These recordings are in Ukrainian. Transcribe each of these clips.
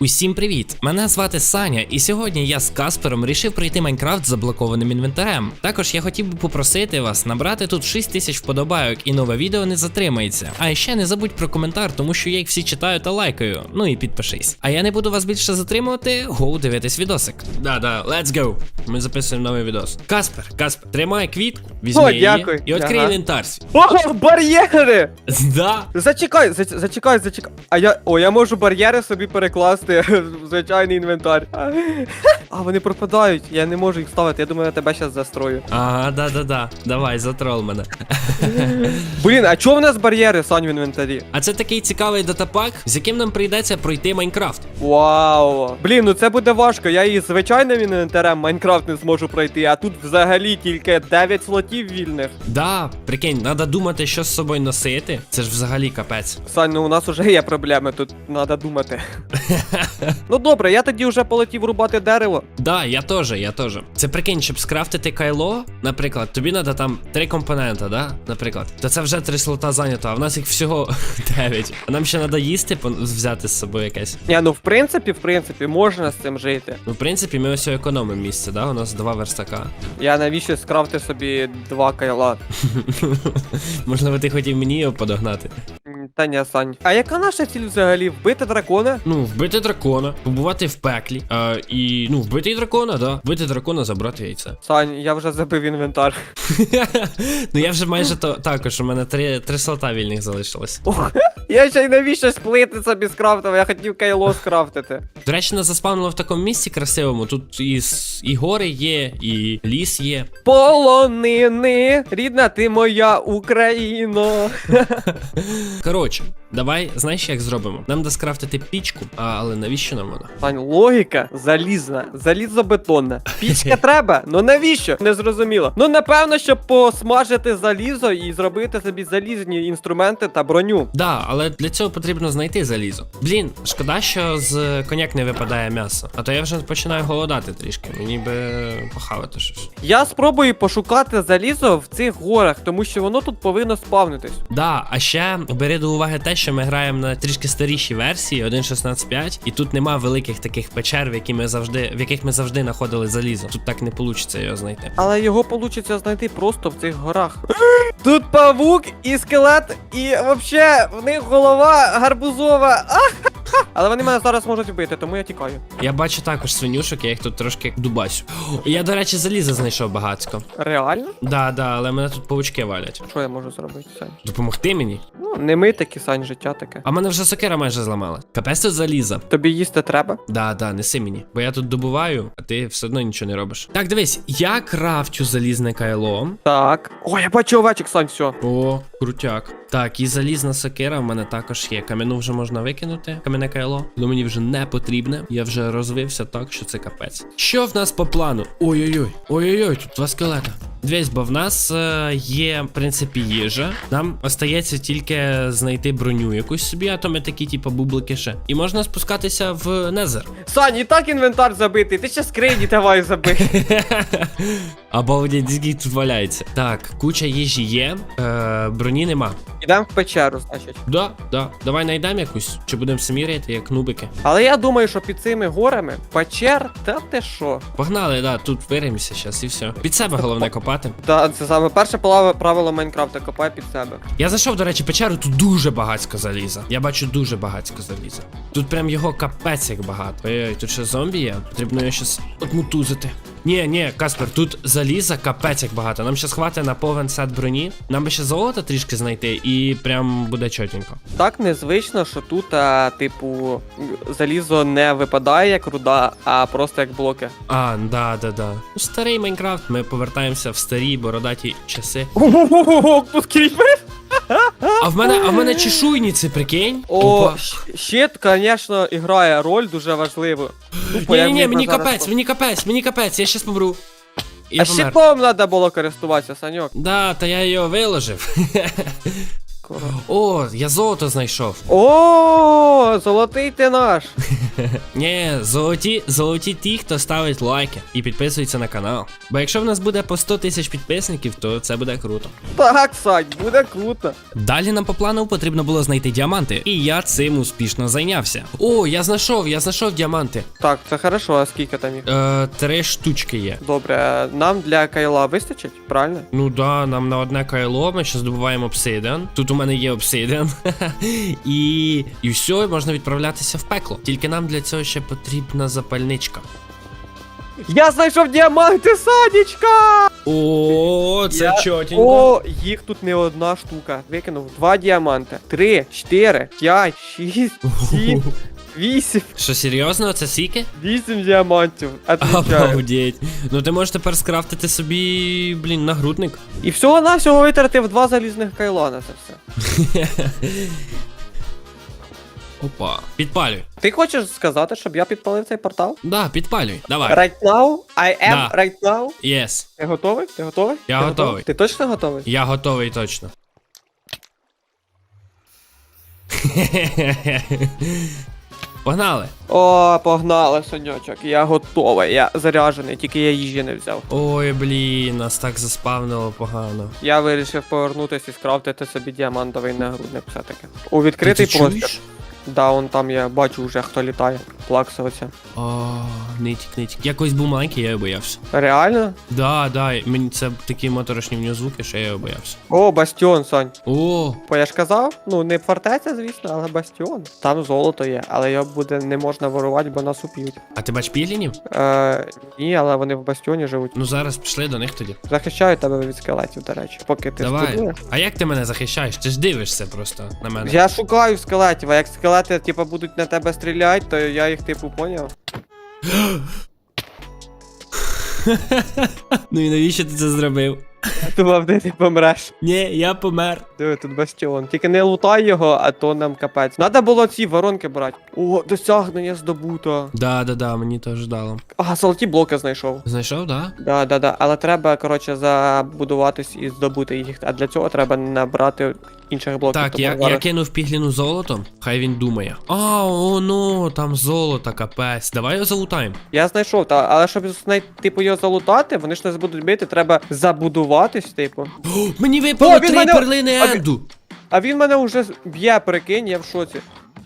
Усім привіт! Мене звати Саня, і сьогодні я з Каспером рішив пройти Майнкрафт з заблокованим інвентарем. Також я хотів би попросити вас набрати тут 6 тисяч вподобайок і нове відео не затримається. А ще не забудь про коментар, тому що я їх всі читаю та лайкаю. Ну і підпишись. А я не буду вас більше затримувати, гоу дивитись відосик. Да-да, let's go. Ми записуємо новий відос. Каспер, Каспер, тримай квітку, візьми О, її дякую. і відкрий Ага. інвентар. О, бар'єри! Да. Зачекай, зач- зачекай, зачекай. А я. О, я можу бар'єри собі перекласти в звичайний інвентар. А вони пропадають, я не можу їх ставити. Я думаю, я тебе зараз застрою. Ага, да-да-да. Давай, затрол мене. Блін, а чого в нас бар'єри, Сань, в інвентарі? А це такий цікавий датапак, з яким нам прийдеться пройти Майнкрафт. Вау! Блін, ну це буде важко. Я і звичайним інвентарем Майнкрафт не зможу пройти, а тут взагалі тільки 9 слотів вільних. Да, прикинь, треба думати, що з собою носити. Це ж взагалі капець. Сань, ну у нас вже є проблеми, тут треба думати. ну добре, я тоді вже полетів рубати дерево. Да, я теж, я теж. Це прикинь, щоб скрафтити кайло, наприклад, тобі треба там три компонента, да? Наприклад, то це вже три слота зайнято, а в нас їх всього 9. А нам ще треба їсти взяти з собою якесь. Ні, ну в принципі, в принципі, можна з цим жити. Ну, в принципі, ми ось економимо місце, да? У нас два верстака. Я навіщо скрафти собі два кайла? Можливо, ти хотів мені його подогнати. Ні, Сань. А яка наша ціль взагалі? Вбити дракона? Ну, вбити дракона, побувати в пеклі. А, і ну, вбити дракона, да. Вбити дракона, забрати яйце. Сань, я вже забив інвентар. ну я вже майже то також. У мене три, три слота вільних залишилось. Ох, я ще й навіщо сплити собі скрафтив, я хотів кайло скрафтити. До речі, нас заспавнило в такому місці красивому. Тут і, і гори є, і ліс є. Полонини, рідна ти моя Україно. Коротше, хочем. Давай, знаєш, як зробимо? Нам да скрафтити пічку, а, але навіщо нам вона? Сань, логіка залізна, залізобетонна. Пічка треба? Ну навіщо? Не зрозуміло. Ну напевно, щоб посмажити залізо і зробити собі залізні інструменти та броню. Да, але для цього потрібно знайти залізо. Блін, шкода, що з коняк не випадає м'ясо. А то я вже починаю голодати трішки. Мені би похавати щось. Я спробую пошукати залізо в цих горах, тому що воно тут повинно спавнитись. Да, а ще бери до уваги те, що ми граємо на трішки старішій версії 1.16.5, і тут нема великих таких печер, в які ми завжди, в яких ми завжди знаходили залізо. Тут так не вийде його знайти. Але його вийде знайти просто в цих горах. Тут павук і скелет, і взагалі в них голова гарбузова. А! Але вони мене зараз можуть вбити, тому я тікаю. Я бачу також свинюшок, я їх тут трошки дубасю. О, Я, до речі, заліза знайшов багатько. Реально? Да, да, але мене тут павучки валять. Що я можу зробити, Сань? Допомогти мені? Ну, не ми такі, Сань, життя таке. А мене вже сокира майже зламала. Капець тут заліза. Тобі їсти треба? Да, да, неси мені. Бо я тут добуваю, а ти все одно нічого не робиш. Так, дивись, я крафчу залізне кайло. Так. О, я бачу овечок, Сань, все. О, крутяк. Так, і залізна сокира в мене також є. Кам'яну вже можна викинути, кам'яне кайло. Ну мені вже не потрібне. Я вже розвився так, що це капець. Що в нас по плану? Ой-ой-ой, ой-ой-ой, тут два скелета. Дивись, бо в нас е, є, в принципі, їжа. Нам остається тільки знайти броню якусь собі, а то ми такі, типу, бублики ще. І можна спускатися в Незер. Сань, і так інвентар забитий, ти ще скрині давай забий. Або дядьки тут валяється. Так, куча їжі є, е, броні нема. Ідемо в печеру, значить. Да, да. Давай знайдемо якусь. Чи будемо самі рейти, як нубики. Але я думаю, що під цими горами печер, та ти що? Погнали, да, тут виримося зараз і все. Під себе головне копати. Та це саме перше правило, Майнкрафта, копай під себе. Я зайшов, до речі, печеру, тут дуже багатько заліза. Я бачу дуже багатько заліза. Тут прям його капець як багато. Ой-ой, тут ще зомбі є. Потрібно його щось отмутузити. Ні, ні, Каспер, тут заліза капець як багато. Нам ще хватить на повен сет броні. Нам би ще золота трішки знайти, і прям буде чотенько. Так незвично, що тут, а, типу, залізо не випадає як руда, а просто як блоки. А, да, да, да. Ну, старий Майнкрафт, ми повертаємося в старі бородаті часи. Ого, тут кріпер! А в мене, а в мене чешуйніці, прикинь. О, Опа. щ- щит, звісно, грає роль дуже важливу. Тупо, Ні, я ні, ні, мені зараз капець, по- мені капець, мені капець, я щас помру. Я А помер. щитом треба було користуватися, Саньок. Да, та я його виложив. скоро. О, я золото знайшов. О, золотий ти наш. Ні, золоті, золоті ті, хто ставить лайки і підписується на канал. Бо якщо в нас буде по 100 тисяч підписників, то це буде круто. Так, Сань, буде круто. Далі нам по плану потрібно було знайти діаманти, і я цим успішно зайнявся. О, я знайшов, я знайшов діаманти. Так, це хорошо, а скільки там їх? Е, три штучки є. Добре, нам для кайла вистачить, правильно? Ну да, нам на одне кайло, ми ще здобуваємо обсидіан. Тут у мене є обсидіан. і, і все, можна відправлятися в пекло. Тільки нам для цього ще потрібна запальничка. Я знайшов діаманти, Санечка! О, це Я- чотенько. О, їх тут не одна штука. Викинув два діаманти. Три, чотири, п'ять, шість, сім, вісім. Що серйозно, це сіки? Вісім діамантів. Отвічаю. Обалдеть. Ну ти можеш тепер скрафтити собі, блін, нагрудник. І всього навсього витратив два залізних кайла на це все. Опа. Підпалюй. Ти хочеш сказати, щоб я підпалив цей портал? Да, підпалюй. Давай. Right now, I am Да. right now. Єс. Ти готовий? Ти готовий? Я Ти готовий. Ти точно готовий? Я готовий точно. Погнали. О, погнали, сонячок. Я готовий. Я заряджений, тільки я їжі не взяв. Ой, блін, нас так заспавнило погано. Я вирішив повернутися і скрафтити собі діамантовий нагрудник все-таки. У відкритий Ти простір. Да, он там я бачу вже хто літає. Плакса оця. О, нитік, нитік. Я колись був маленький, я його боявся. Реально? Да, да, мені це такі моторошні в нього звуки, що я його боявся. О, бастіон, Сань. О, Бо я ж казав, ну не фортеця, звісно, але бастіон. Там золото є, але його буде не можна ворувати, бо нас уб'ють. а ти бач піглінів? Е, ні, але вони в бастіоні живуть. Ну зараз пішли до них тоді. Захищаю тебе від скелетів, до речі. Поки ти Давай. студуєш. А як ти мене захищаєш? Ти ж дивишся просто на мене. Я шукаю скелетів, а як скелети, типу, будуть на тебе стріляти, то я їх, типу, поняв. Ну і навіщо ти це зробив? Я думав, де ти помреш. Ні, я помер. Диви, тут бастіон. Тільки не лутай його, а то нам капець. Надо було ці воронки брати. О, досягнення здобуто. Да, да, да, мені теж дало. А, золоті блоки знайшов. Знайшов, да? Да, да, да. Але треба, коротше, забудуватись і здобути їх. А для цього треба набрати інших блоків. Так, тому я, я зараз- кинув пігліну золото, хай він думає. А, о, ну, там золото, капець. Давай його залутаємо. Я знайшов, та, але щоб знайти, типу, його залутати, вони ж нас будуть бити, треба забудуватись, типу. Мені випало О, він три мене- перлини А він- енду. А він мене вже б'є, прикинь, я в шоці.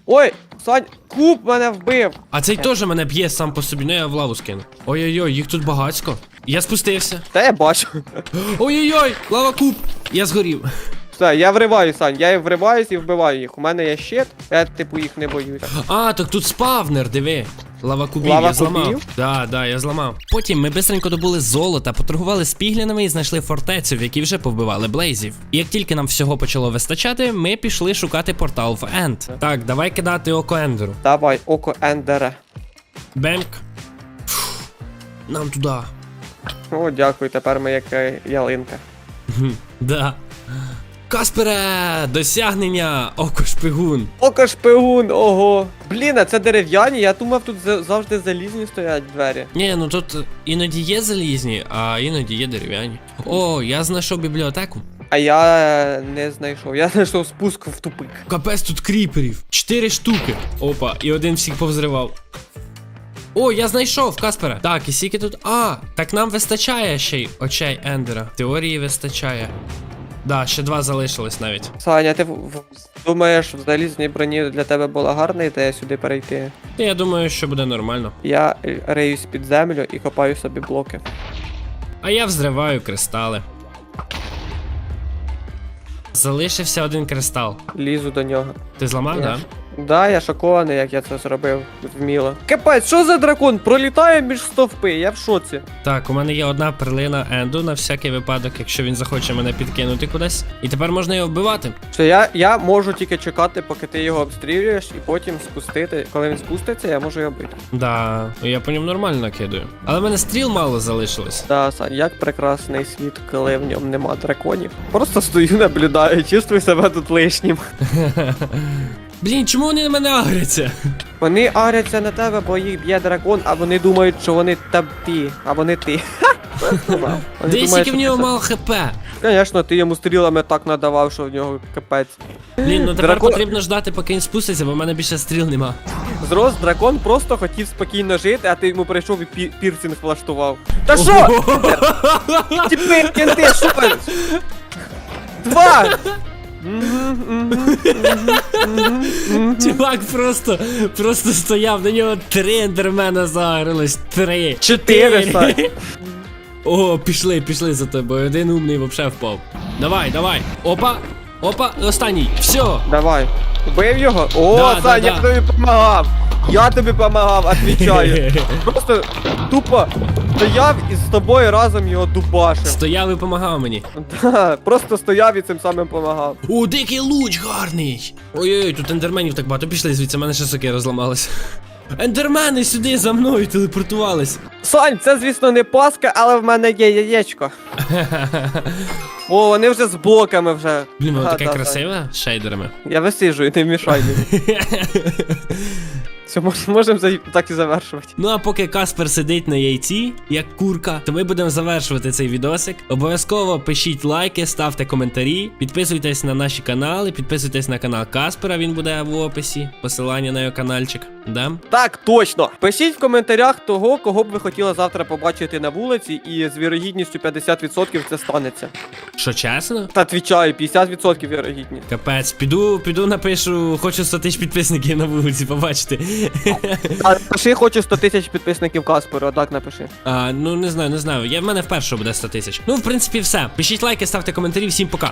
Ой, Сань, куб мене вбив. А цей теж мене б'є сам по собі, ну я в лаву скину. Ой-ой-ой, їх тут багацько. Я спустився. Та я бачу. Ой-ой-ой, лава куб. Я згорів. Все, я вриваю, Сань, я вриваюсь і вбиваю їх. У мене є щит, я типу їх не боюся. А, так тут спавнер, диви. Лава кубів, Лава я зламав. кубів? Да, да, я зламав. Потім ми бистренько добули золота, поторгували з піглінами і знайшли фортецю, в якій вже повбивали блейзів. І як тільки нам всього почало вистачати, ми пішли шукати портал в Енд. Так, давай кидати око Ендеру. Давай, око Ендера. Бемк. Фух, Нам туди. О, дякую, тепер ми як е, ялинка. Да. Каспере! Досягнення! Око шпигун! Око шпигун, ого. Блін, а це дерев'яні, я думав, тут завжди залізні стоять двері. Ні, ну тут іноді є залізні, а іноді є дерев'яні. О, я знайшов бібліотеку. А я не знайшов. Я знайшов спуск в тупик. Капець тут кріперів. Чотири штуки. Опа, і один всіх повзривав. О, я знайшов, Каспере. Так, і скільки тут. А, так нам вистачає ще й очей Ендера. Теорії вистачає. Да, ще два залишились навіть. Саня, ти в- в- думаєш, в залізній броні для тебе була гарна ідея сюди перейти? Я думаю, що буде нормально. Я реюсь риюсь під землю і копаю собі блоки. А я взриваю кристали. Залишився один кристал. Лізу до нього. Ти зламав, Я да? ж- Да, я шокований, як я це зробив вміло. Капець, що за дракон? Пролітає між стовпи, я в шоці. Так, у мене є одна перлина Енду на всякий випадок, якщо він захоче мене підкинути кудись. І тепер можна його вбивати. Що я, я можу тільки чекати, поки ти його обстрілюєш, і потім спустити. Коли він спуститься, я можу його бити. Да, я по ньому нормально накидаю. Але в мене стріл мало залишилось. Да, Сань, як прекрасний світ, коли в ньому нема драконів. Просто стою, наблюдаю, чувствую себе тут лишнім. Блін, чому вони на мене агряться? Вони агряться на тебе, бо їх б'є дракон, а вони думають, що вони та ти, а вони ти. Десь тільки в нього мало хп. Звісно, ти йому стрілами так надавав, що в нього капець. Блін, ну тепер Дракон- потрібно ждати, поки він спуститься, бо в мене більше стріл нема. Зрос дракон просто хотів спокійно жити, а ти йому прийшов і пі- пірсинг влаштував. Та що? Тіпи, кенти, що? Два! Чувак просто, просто стояв, на нього три ендермена загорились. Три. Чотири. О, пішли, пішли за тобою. Один умний вообще впав. Давай, давай. Опа, опа, останній. Все. Давай. Убив його? О, Да, да, Сань, я да. тобі помагав. Я тобі помагав, отвічаю. Просто тупо стояв і з тобою разом його дубашив. Стояв і помагав мені. Да, просто стояв і цим самим помагав. О, дикий луч гарний. Ой-ой, тут ендерменів так багато. Пішли звідси, в мене ще соки розламались. Ендермени сюди за мною телепортувались. Сань, це звісно не паска, але в мене є яєчко. О, вони вже з блоками вже. Блін, воно таке красиве з шейдерами. Я висиджую, не мішай мені. Все, можемо так і завершувати. Ну а поки Каспер сидить на яйці, як курка, то ми будемо завершувати цей відосик. Обов'язково пишіть лайки, ставте коментарі, підписуйтесь на наші канали, підписуйтесь на канал Каспера, він буде в описі. Посилання на його каналчик. Да? Так, точно. Пишіть в коментарях того, кого б ви хотіли завтра побачити на вулиці, і з вірогідністю 50% це станеться. Що чесно? Та відвічаю, 50% вірогідність. Капець, піду, піду напишу, хочу 100 тисяч підписників на вулиці, побачити. А напиши, хочу 100 тисяч підписників Касперу, так напиши. А, ну не знаю, не знаю. Я в мене вперше буде 100 тисяч. Ну, в принципі, все. Пишіть лайки, ставте коментарі, всім пока.